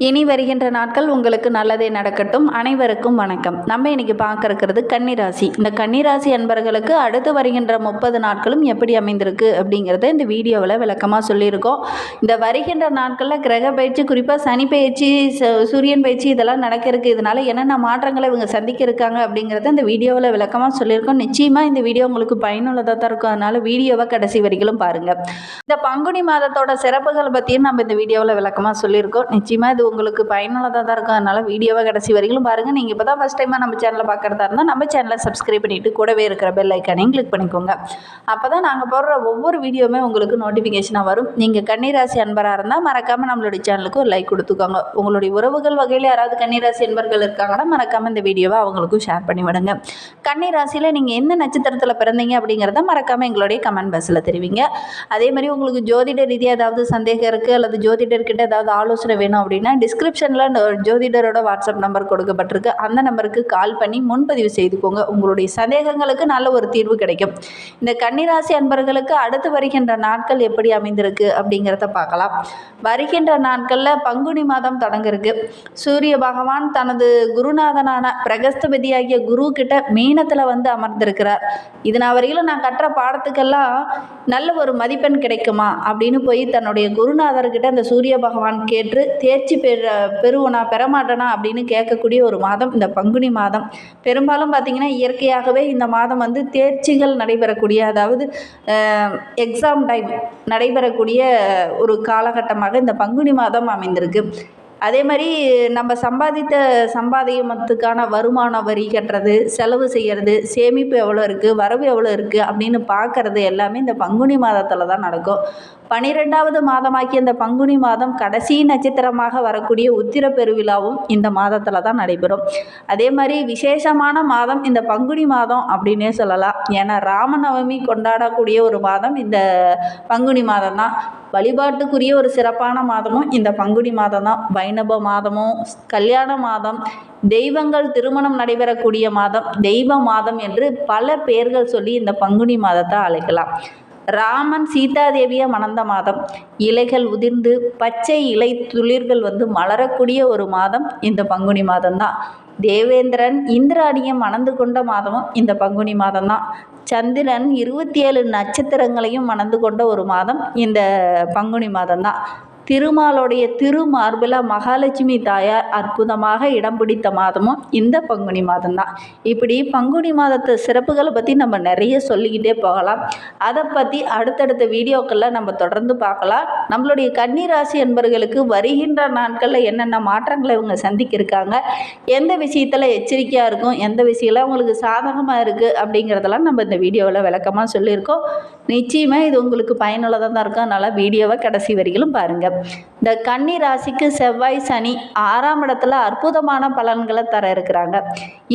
இனி வருகின்ற நாட்கள் உங்களுக்கு நல்லதே நடக்கட்டும். அனைவருக்கும் வணக்கம். நம்ம இன்னைக்கு பார்க்க இருக்கிறது கன்னிராசி. இந்த கன்னிராசி அன்பர்களுக்கு அடுத்து வருகின்ற முப்பது நாட்களும் எப்படி அமைந்திருக்கு அப்படிங்கிறத இந்த வீடியோவில் விளக்கமாக சொல்லியிருக்கோம். இந்த வருகின்ற நாட்களில் கிரக பயிற்சி குறிப்பாக சனி பயிற்சி ச- சூரியன் பயிற்சி இதெல்லாம் நடக்க இருக்கு இதனால என்னென்ன மாற்றங்களை இவங்க சந்திக்க இருக்காங்க அப்படிங்கிறத இந்த வீடியோவில் விளக்கமாக சொல்லியிருக்கோம். நிச்சயமாக இந்த வீடியோ உங்களுக்கு பயனுள்ளதாக தான் இருக்கும். அதனால் வீடியோவை கடைசி வரைக்கும் பாருங்கள் இந்த பங்குனி மாதத்தோட சிறப்புகளை பற்றியும் நம்ம இந்த வீடியோவில் விளக்கமாக சொல்லியிருக்கோம். நிச்சயமாக இது உங்களுக்கு பயனுள்ளதாக தான் இருக்கும். அதனால் வீடியோவை கடைசி வரைக்கும் பாருங்கள் நீங்கள் இப்போ தான் ஃபஸ்ட் டைமாக நம்ம சேனலை பார்க்குறதா இருந்தால் நம்ம சேனலை சப்ஸ்கிரைப் பண்ணிவிட்டு கூடவே இருக்கிற பெல் ஐக்கானையும் கிளிக் பண்ணிக்கோங்க. அப்போ தான் நாங்கள் போடுற ஒவ்வொரு வீடியோவுமே உங்களுக்கு நோட்டிஃபிகேஷனாக வரும். நீங்கள் கன்னிராசி அன்பராக இருந்தால் மறக்காமல் நம்மளுடைய சேனலுக்கு ஒரு லைக் கொடுத்துக்கோங்க. உங்களுடைய உறவுகள் வகையில் யாராவது கன்னிராசி அன்பர்கள் இருக்காங்கன்னா மறக்காமல் இந்த வீடியோவை அவங்களுக்கும் ஷேர் பண்ணி விடுங்க. கன்னிராசியில் நீங்கள் எந்த நட்சத்திரத்தில் பிறந்தீங்க அப்படிங்கிறத மறக்காமல் எங்களுடைய கமெண்ட் பாக்ஸில் தெரிவிங்க. அதே மாதிரி உங்களுக்கு ஜோதிட ரீதியாக ஏதாவது சந்தேகம் இருக்குது அல்லது ஜோதிடர்கிட்ட ஏதாவது ஆலோசனை வேணும் அப்படின்னா டிஸ்கிரிப்ஷனில் ஜோதிடரோட வாட்ஸ்அப் நம்பர் கொடுக்கப்பட்டிருக்கு. அந்த நம்பருக்கு கால் பண்ணி முன்பதிவு செய்துக்கோங்க. உங்களுடைய சந்தேகங்களுக்கு நல்ல ஒரு தீர்வு கிடைக்கும். இந்த கன்னிராசி அன்பர்களுக்கு அடுத்து வருகின்ற நாட்கள் எப்படி அமைந்திருக்கு அப்படிங்கிறத பார்க்கலாம். வருகின்ற நாட்களில் பங்குனி மாதம் தொடங்கிருக்கு சூரிய பகவான் தனது குருநாதனான பிரகஸ்தபதியாகிய குரு கிட்ட மீனத்தில் வந்து அமர்ந்திருக்கிறார். இது நான் வரையிலும் நான் கற்ற பாடத்துக்கெல்லாம் நல்ல ஒரு மதிப்பெண் கிடைக்குமா அப்படின்னு போய் தன்னுடைய குருநாதர்கிட்ட அந்த சூரிய பகவான் கேட்டு தேர்ச்சி பெற பெறுவனா பெறமாட்டனா அப்படின்னு கேட்கக்கூடிய ஒரு மாதம் இந்த பங்குனி மாதம். பெரும்பாலும் பார்த்திங்கன்னா இயற்கையாகவே இந்த மாதம் வந்து தேர்ச்சிகள் நடைபெறக்கூடிய அதாவது எக்ஸாம் டைம் நடைபெறக்கூடிய ஒரு காலகட்டமாக இந்த பங்குனி மாதம் அமைந்திருக்கு. அதே மாதிரி நம்ம சம்பாதித்த சம்பாதியமத்துக்கான வருமான வரி கட்டுறது செலவு செய்கிறது சேமிப்பு எவ்வளோ இருக்குது வரவு எவ்வளோ இருக்குது அப்படின்னு பார்க்குறது எல்லாமே இந்த பங்குனி மாதத்தில் தான் நடக்கும். பனிரெண்டாவது மாதமாக்கிய இந்த பங்குனி மாதம் கடைசி நட்சத்திரமாக வரக்கூடிய உத்திர பெருவிழாவும் இந்த மாதத்தில் தான் நடைபெறும். அதே மாதிரி விசேஷமான மாதம் இந்த பங்குனி மாதம் அப்படின்னே சொல்லலாம். ஏன்னா ராமநவமி கொண்டாடக்கூடிய ஒரு மாதம் இந்த பங்குனி மாதம் தான். வழிபாட்டுக்குரிய ஒரு சிறப்பான மாதமும் இந்த பங்குனி மாதம் தான். வைணவ மாதமும் கல்யாண மாதம் தெய்வங்கள் திருமணம் நடைபெறக்கூடிய மாதம் தெய்வ மாதம் என்று பல பெயர்கள் சொல்லி இந்த பங்குனி மாதத்தை அழைக்கலாம். ராமன் சீதாதேவியை மணந்த மாதம். இலைகள் உதிர்ந்து பச்சை இலை துளிர்கள் வந்து மலரக்கூடிய ஒரு மாதம் இந்த பங்குனி மாதம்தான். தேவேந்திரன் இந்திராணியை மணந்து கொண்ட மாதமும் இந்த பங்குனி மாதம்தான். சந்திரன் இருபத்தி ஏழு நட்சத்திரங்களையும் மணந்து கொண்ட ஒரு மாதம் இந்த பங்குனி மாதம்தான். திருமாலுடைய திருமார்பில் மகாலட்சுமி தாயார் அற்புதமாக இடம் பிடித்த மாதமும் இந்த பங்குனி மாதம்தான். இப்படி பங்குனி மாதத்து சிறப்புகளை பற்றி நம்ம நிறைய சொல்லிக்கிட்டே போகலாம். அதை பற்றி அடுத்தடுத்த வீடியோக்களில் நம்ம தொடர்ந்து பார்க்கலாம். நம்மளுடைய கன்னிராசி என்பவர்களுக்கு வருகின்ற நாட்களில் என்னென்ன மாற்றங்களை இவங்க சந்திக்க இருக்காங்க எந்த விஷயத்தில் எச்சரிக்கையாக இருக்கும் எந்த விஷயம்லாம் அவங்களுக்கு சாதகமாக இருக்குது அப்படிங்கிறதெல்லாம் நம்ம இந்த வீடியோவில் விளக்கமாக சொல்லியிருக்கோம். நிச்சயமாக இது உங்களுக்கு பயனுள்ளதாக தான் இருக்கும். அதனால் வீடியோவை கடைசி வரையிலும் பாருங்கள் இந்த கன்னி ராசிக்கு செவ்வாய் சனி ஆறாம் இடத்துல அற்புதமான பலன்களை தர இருக்கிறாங்க.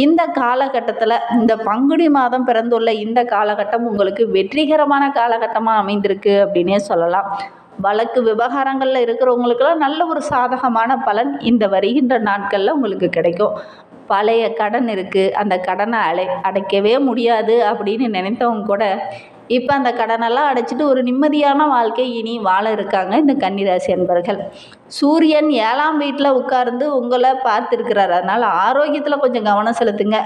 இந்த காலகட்டத்தில் இந்த பங்குனி மாதம் பிறந்துள்ள இந்த காலகட்டம் உங்களுக்கு வெற்றிகரமான காலகட்டமாக அமைந்திருக்கு அப்படின்னே சொல்லலாம். வழக்கு விவகாரங்களில் இருக்கிறவங்களுக்கெல்லாம் நல்ல ஒரு சாதகமான பலன் இந்த வருகின்ற நாட்களில் உங்களுக்கு கிடைக்கும். பழைய கடன் இருக்குது அந்த கடனை அடை அடைக்கவே முடியாது அப்படின்னு நினைத்தவங்க கூட இப்போ அந்த கடனெல்லாம் அடைச்சிட்டு ஒரு நிம்மதியான வாழ்க்கை இனி வாழ இருக்காங்க இந்த கன்னிராசி அன்பர்கள். சூரியன் ஏழாம் வீட்டில் உட்கார்ந்து உங்களை பார்த்துருக்கிறார். அதனால் ஆரோக்கியத்தில் கொஞ்சம் கவனம் செலுத்துங்க.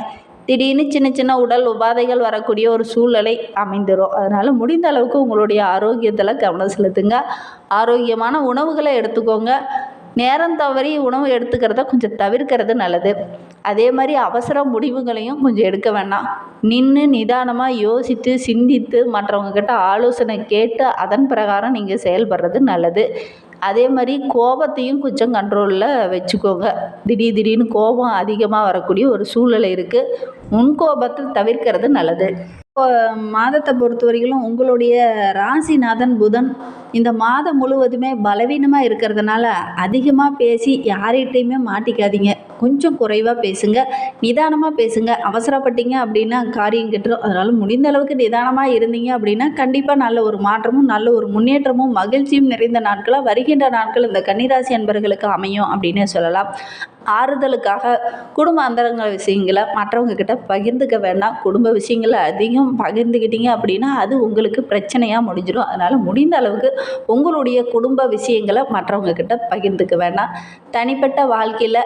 திடீர்னு சின்ன சின்ன உடல் உபாதைகள் வரக்கூடிய ஒரு சூழ்நிலை அமைந்துடும் அதனால் முடிந்த அளவுக்கு உங்களுடைய ஆரோக்கியத்தில் கவனம் செலுத்துங்க. ஆரோக்கியமான உணவுகளை எடுத்துக்கோங்க. நேரம் தவறி உணவு எடுத்துக்கிறத கொஞ்சம் தவிர்க்கிறது நல்லது. அதே மாதிரி அவசர முடிவுகளையும் கொஞ்சம் எடுக்க வேண்டாம் நின்று நிதானமாக யோசித்து சிந்தித்து மற்றவங்கக்கிட்ட ஆலோசனை கேட்டு அதன் பிரகாரம் நீங்கள் செயல்படுறது நல்லது. அதே மாதிரி கோபத்தையும் கொஞ்சம் கண்ட்ரோலில் வச்சுக்கோங்க. திடீர் திடீர்னு கோபம் அதிகமாக வரக்கூடிய ஒரு சூழ்நிலை இருக்குது முன்கோபத்தை தவிர்க்கிறது நல்லது. இப்போ மாதத்தை பொறுத்த வரைக்கும் உங்களுடைய ராசிநாதன் புதன் இந்த மாதம் முழுவதுமே பலவீனமாக இருக்கிறதுனால அதிகமாக பேசி யார்கிட்டையுமே மாட்டிக்காதீங்க. கொஞ்சம் குறைவாக பேசுங்க. நிதானமாக பேசுங்க. அவசரப்பட்டீங்க அப்படின்னா காரியம் கெட்டுரும் அதனால் முடிந்த அளவுக்கு நிதானமாக இருந்தீங்க அப்படின்னா கண்டிப்பாக நல்ல ஒரு மாற்றமும் நல்ல ஒரு முன்னேற்றமும் மகிழ்ச்சியும் நிறைந்த நாட்களாக வருகின்ற நாட்கள் இந்த கன்னிராசி அன்பர்களுக்கு அமையும் அப்படின்னே சொல்லலாம். ஆறுதலுக்காக குடும்ப அந்தரங்க விஷயங்களை மற்றவங்க கிட்ட பகிர்ந்துக்க வேண்டாம். குடும்ப விஷயங்களை அதிகம் பகிர்ந்துக்கிட்டீங்க அப்படின்னா அது உங்களுக்கு பிரச்சனையாக முடிஞ்சிடும் அதனால் முடிந்த அளவுக்கு உங்களுடைய குடும்ப விஷயங்களை மற்றவங்க கிட்ட பகிர்ந்துக்க வேண்டாம் தனிப்பட்ட வாழ்க்கையில்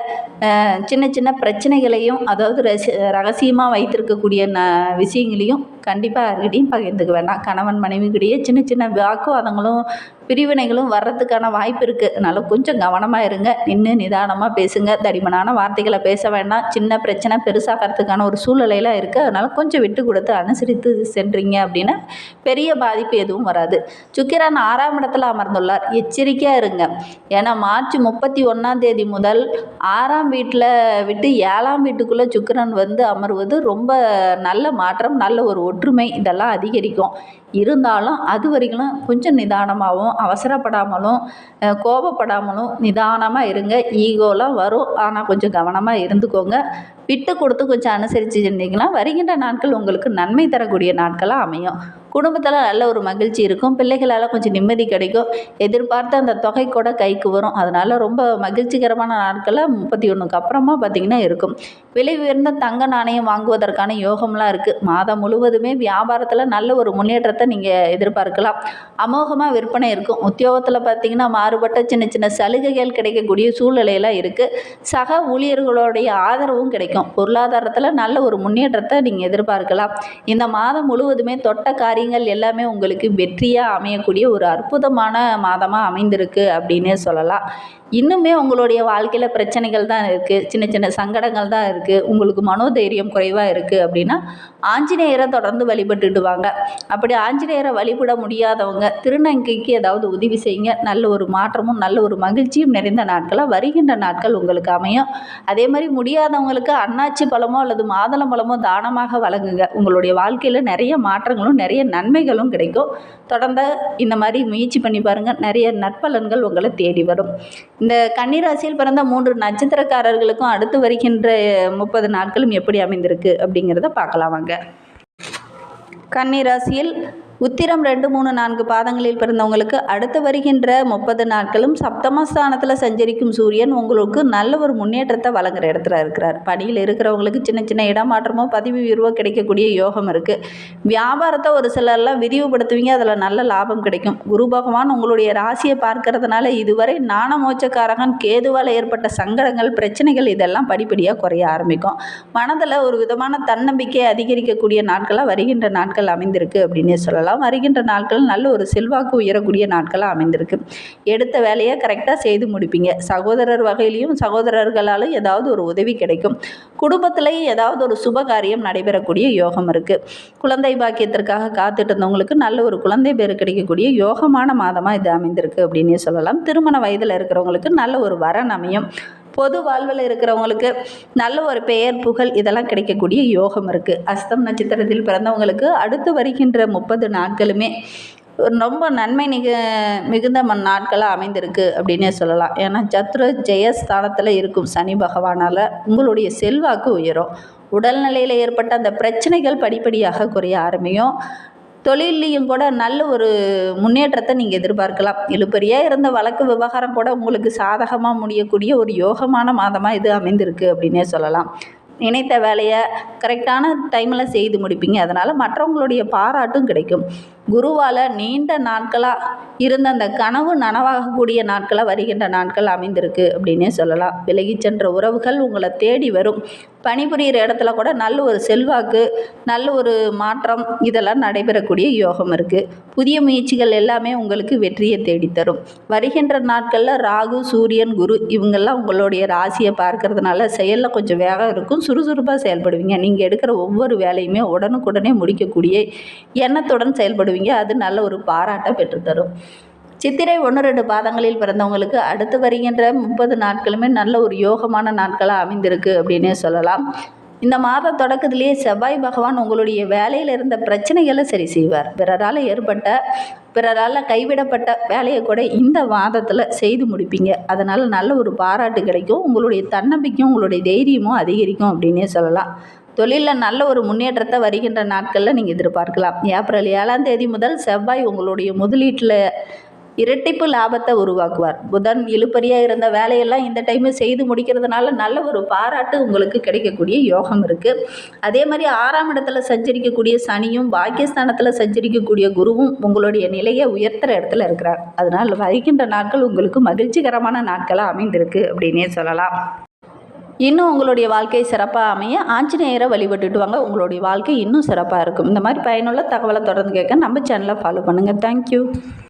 சின்ன சின்ன பிரச்சனைகளையும் அதாவது ரசி ரகசியமாக வைத்திருக்கக்கூடிய ந விஷயங்களையும் கண்டிப்பாக யாருக்கிட்டையும் பகிர்ந்துக்க வேண்டாம் கணவன் மனைவிக்கிடையே சின்ன சின்ன வாக்குவாதங்களும் பிரிவினைகளும் வர்றதுக்கான வாய்ப்பு இருக்குது அதனால் கொஞ்சம் கவனமாக இருங்க. நின்று நிதானமாக பேசுங்க. தடிமனான வார்த்தைகளை பேச வேண்டாம். சின்ன பிரச்சனை பெருசாகிறதுக்கான ஒரு சூழ்நிலையெல்லாம் இருக்குது அதனால் கொஞ்சம் விட்டு கொடுத்து அனுசரித்து சென்றீங்க அப்படின்னா பெரிய பாதிப்பு எதுவும் வராது. சுக்கிரன் ஆறாம் இடத்துல அமர்ந்துள்ளார். எச்சரிக்கையாக இருங்க. ஏன்னா மார்ச் முப்பத்தி ஒன்றாம் தேதி முதல் ஆறாம் வீட்டில் விட்டு ஏழாம் வீட்டுக்குள்ளே சுக்கிரன் வந்து அமர்வது ரொம்ப நல்ல மாற்றம் நல்ல ஒரு ஒற்றுமை இதெல்லாம் அதிகரிக்கும். இருந்தாலும் அது வரைக்கும் கொஞ்சம் நிதானமாகவும் அவசரப்படாமலும் கோபப்படாமலும் நிதானமாக இருங்க. ஈகோலாம் வரும். ஆனால் கொஞ்சம் கவனமாக இருந்துக்கோங்க. விட்டு கொடுத்து கொஞ்சம் அனுசரித்து இருந்தீங்கன்னா வருகின்ற நாட்கள் உங்களுக்கு நன்மை தரக்கூடிய நாட்களாக அமையும். குடும்பத்தில் நல்ல ஒரு மகிழ்ச்சி இருக்கும். பிள்ளைகளால் கொஞ்சம் நிம்மதி கிடைக்கும். எதிர்பார்த்த அந்த தொகை கூட கைக்கு வரும். அதனால் ரொம்ப மகிழ்ச்சிகரமான நாட்களில் முப்பத்தி ஒன்றுக்கு அப்புறமா பார்த்திங்கன்னா இருக்கும். விலை உயர்ந்த தங்க நாணயம் வாங்குவதற்கான யோகம்லாம் இருக்குது மாதம் முழுவதுமே வியாபாரத்தில் நல்ல ஒரு முன்னேற்றத்தை நீங்கள் எதிர்பார்க்கலாம். அமோகமாக விற்பனை இருக்கும். உத்தியோகத்தில் பார்த்திங்கன்னா மாறுபட்ட சின்ன சின்ன சலுகைகள் கிடைக்கக்கூடிய சூழ்நிலையெல்லாம் இருக்குது சக ஊழியர்களுடைய ஆதரவும் கிடைக்கும். பொருளாதாரத்தில் நல்ல ஒரு முன்னேற்றத்தை நீங்கள் எதிர்பார்க்கலாம். இந்த மாதம் முழுவதுமே தொட்ட காரியங்கள் எல்லாமே உங்களுக்கு வெற்றியாக அமையக்கூடிய ஒரு அற்புதமான மாதமாக அமைந்திருக்கு அப்படின்னே சொல்லலாம். இன்னுமே உங்களுடைய வாழ்க்கையில் பிரச்சனைகள் தான் இருக்குது சின்ன சின்ன சங்கடங்கள் தான் இருக்குது உங்களுக்கு மனோதைரியம் குறைவாக இருக்குது அப்படின்னா ஆஞ்சநேயரை தொடர்ந்து வழிபட்டுட்டு வாங்க அப்படி ஆஞ்சநேயரை வழிபட முடியாதவங்க திருநங்கைக்கு ஏதாவது உதவி செய்யுங்க. நல்ல ஒரு மாற்றமும் நல்ல ஒரு மகிழ்ச்சியும் நிறைந்த நாட்களாக வருகின்ற நாட்கள் உங்களுக்கு அமையும். அதே மாதிரி முடியாதவங்களுக்கு அன்னாச்சி பழமோ அல்லது மாதளம் பழமோ தானமாக வழங்குங்க. உங்களுடைய வாழ்க்கையில் நிறைய மாற்றங்களும் நிறைய நன்மைகளும் கிடைக்கும். தொடர்ந்து இந்த மாதிரி முயற்சி பண்ணி பாருங்கள் நிறைய நற்பலன்கள் உங்களை தேடி வரும். இந்த கன்னிராசியில் பிறந்த மூன்று நட்சத்திரக்காரர்களுக்கும் அடுத்து வருகின்ற முப்பது நாட்களும் எப்படி அமைந்திருக்கு அப்படிங்கிறத பார்க்கலாம் வாங்க கன்னிராசியில் உத்திரம் ரெண்டு மூணு நான்கு பாதங்களில் பிறந்தவங்களுக்கு அடுத்து வருகின்ற முப்பது நாட்களும் சப்தமஸ்தானத்தில் சஞ்சரிக்கும் சூரியன் உங்களுக்கு நல்ல ஒரு முன்னேற்றத்தை வழங்குற இடத்துல இருக்கிறார். பணியில் இருக்கிறவங்களுக்கு சின்ன சின்ன இடமாற்றமோ பதவி உயர்வோ கிடைக்கக்கூடிய யோகம் இருக்குது வியாபாரத்தை ஒரு சிலர்லாம் விரிவுபடுத்துவீங்க அதில் நல்ல லாபம் கிடைக்கும். குரு பகவான் உங்களுடைய ராசியை பார்க்கறதுனால இதுவரை நாணமோச்சக்காரகன் கேதுவால் ஏற்பட்ட சங்கடங்கள் பிரச்சனைகள் இதெல்லாம் படிப்படியாக குறைய ஆரம்பிக்கும். மனதில் ஒரு விதமான தன்னம்பிக்கை அதிகரிக்கக்கூடிய நாட்களாக வருகின்ற நாட்கள் அமைந்திருக்கு அப்படின்னே சொல்லலாம். வருகின்ற நாட்கள் நல்ல ஒரு செல்வாக்கு உயரக்கூடிய நாட்களாக அமைந்திருக்கு. எடுத்த வேலையை கரெக்டாக செய்து முடிப்பீங்க. சகோதரர் வகையிலையும் சகோதரர்களாலும் ஏதாவது ஒரு உதவி கிடைக்கும். குடும்பத்திலையும் ஏதாவது ஒரு சுப காரியம் நடைபெறக்கூடிய யோகம் இருக்குது குழந்தை பாக்கியத்திற்காக காத்துட்டு இருந்தவங்களுக்கு நல்ல ஒரு குழந்தை பேர் கிடைக்கக்கூடிய யோகமான மாதமாக இது அமைந்திருக்கு அப்படின்னே சொல்லலாம். திருமண வயதில் இருக்கிறவங்களுக்கு நல்ல ஒரு வரன் அமையும். பொது வாழ்வில் இருக்கிறவங்களுக்கு நல்ல ஒரு பெயர் புகழ் இதெல்லாம் கிடைக்கக்கூடிய யோகம் இருக்குது அஸ்தம் நட்சத்திரத்தில் பிறந்தவங்களுக்கு அடுத்து வருகின்ற முப்பது நாட்களுமே ரொம்ப நன்மை நிக மிகுந்த நாட்களாக அமைந்திருக்கு அப்படின்னே சொல்லலாம். ஏன்னா சத்ரு ஜெயஸ்தானத்தில் இருக்கும் சனி பகவானால் உங்களுடைய செல்வாக்கு உயரும். உடல்நிலையில் ஏற்பட்ட அந்த பிரச்சனைகள் படிப்படியாக குறைய ஆரம்பியும். தொழில்லையும் கூட நல்ல ஒரு முன்னேற்றத்தை நீங்கள் எதிர்பார்க்கலாம். இழுப்பறியாக இருந்த வழக்கு விவகாரம் கூட உங்களுக்கு சாதகமாக முடியக்கூடிய ஒரு யோகமான மாதமாக இது அமைந்திருக்கு அப்படின்னே சொல்லலாம். நினைத்த வேலையை கரெக்டான டைமில் செய்து முடிப்பீங்க. அதனால் மற்றவங்களுடைய பாராட்டும் கிடைக்கும். குருவால் நீண்ட நாட்களாக இருந்த அந்த கனவு நனவாகக்கூடிய நாட்களாக வருகின்ற நாட்கள் அமைந்திருக்கு அப்படின்னே சொல்லலாம். விலகி சென்ற உறவுகள் உங்களை தேடி வரும். பணிபுரிகிற இடத்துல கூட நல்ல ஒரு செல்வாக்கு நல்ல ஒரு மாற்றம் இதெல்லாம் நடைபெறக்கூடிய யோகம் இருக்குது புதிய முயற்சிகள் எல்லாமே உங்களுக்கு வெற்றியை தேடித்தரும். வருகின்ற நாட்களில் ராகு சூரியன் குரு இவங்கெல்லாம் உங்களுடைய ராசியை பார்க்கறதுனால செயலில் கொஞ்சம் வேகம் இருக்கும். சுறுசுறுப்பாக செயல்படுவீங்க. நீங்கள் எடுக்கிற ஒவ்வொரு வேலையுமே உடனுக்குடனே முடிக்கக்கூடிய எண்ணத்துடன் செயல்படுவீங்க. அது நல்ல ஒரு பாராட்டை பெற்றுத்தரும். சித்திரை ஒன்று ரெண்டு பாதங்களில் பிறந்தவங்களுக்கு அடுத்து வருகின்ற முப்பது நாட்களுமே நல்ல ஒரு யோகமான நாட்களாக அமைந்திருக்கு அப்படின்னே சொல்லலாம். இந்த மாத தொடக்கத்திலேயே செவ்வாய் பகவான் உங்களுடைய வேலையில் இருந்த பிரச்சனைகளை சரி செய்வார். பிறரால் ஏற்பட்ட பிறரால் கைவிடப்பட்ட வேலையை கூட இந்த மாதத்தில் செய்து முடிப்பீங்க. அதனால் நல்ல ஒரு பாராட்டு கிடைக்கும். உங்களுடைய தன்னம்பிக்கையும் உங்களுடைய தைரியமும் அதிகரிக்கும் அப்படின்னே சொல்லலாம். தொழிலில் நல்ல ஒரு முன்னேற்றத்தை வருகின்ற நாட்களில் நீங்கள் எதிர்பார்க்கலாம். ஏப்ரல் ஏழாம் தேதி முதல் செவ்வாய் உங்களுடைய முதலீட்டில் இரட்டிப்பு லாபத்தை உருவாக்குவார். புதன் இழுப்பறியாக இருந்த வேலையெல்லாம் இந்த டைமு செய்து முடிக்கிறதுனால நல்ல ஒரு பாராட்டு உங்களுக்கு கிடைக்கக்கூடிய யோகம் இருக்குது அதே மாதிரி ஆறாம் இடத்துல சஞ்சரிக்கக்கூடிய சனியும் பாக்கியஸ்தானத்தில் சஞ்சரிக்கக்கூடிய குருவும் உங்களுடைய நிலையை உயர்த்துற இடத்துல இருக்கிறார். அதனால் வருகின்ற நாட்கள் உங்களுக்கு மகிழ்ச்சிகரமான நாட்களாக அமைந்திருக்கு அப்படின்னே சொல்லலாம். இன்னும் உங்களுடைய வாழ்க்கை சிறப்பாக அமைய ஆஞ்சநேயரை வழிபட்டுட்டு வாங்க உங்களுடைய வாழ்க்கை இன்னும் சிறப்பாக இருக்கும். இந்த மாதிரி பயனுள்ள தகவலை தொடர்ந்து கேட்க நம்ம சேனலை ஃபாலோ பண்ணுங்கள் தேங்க்யூ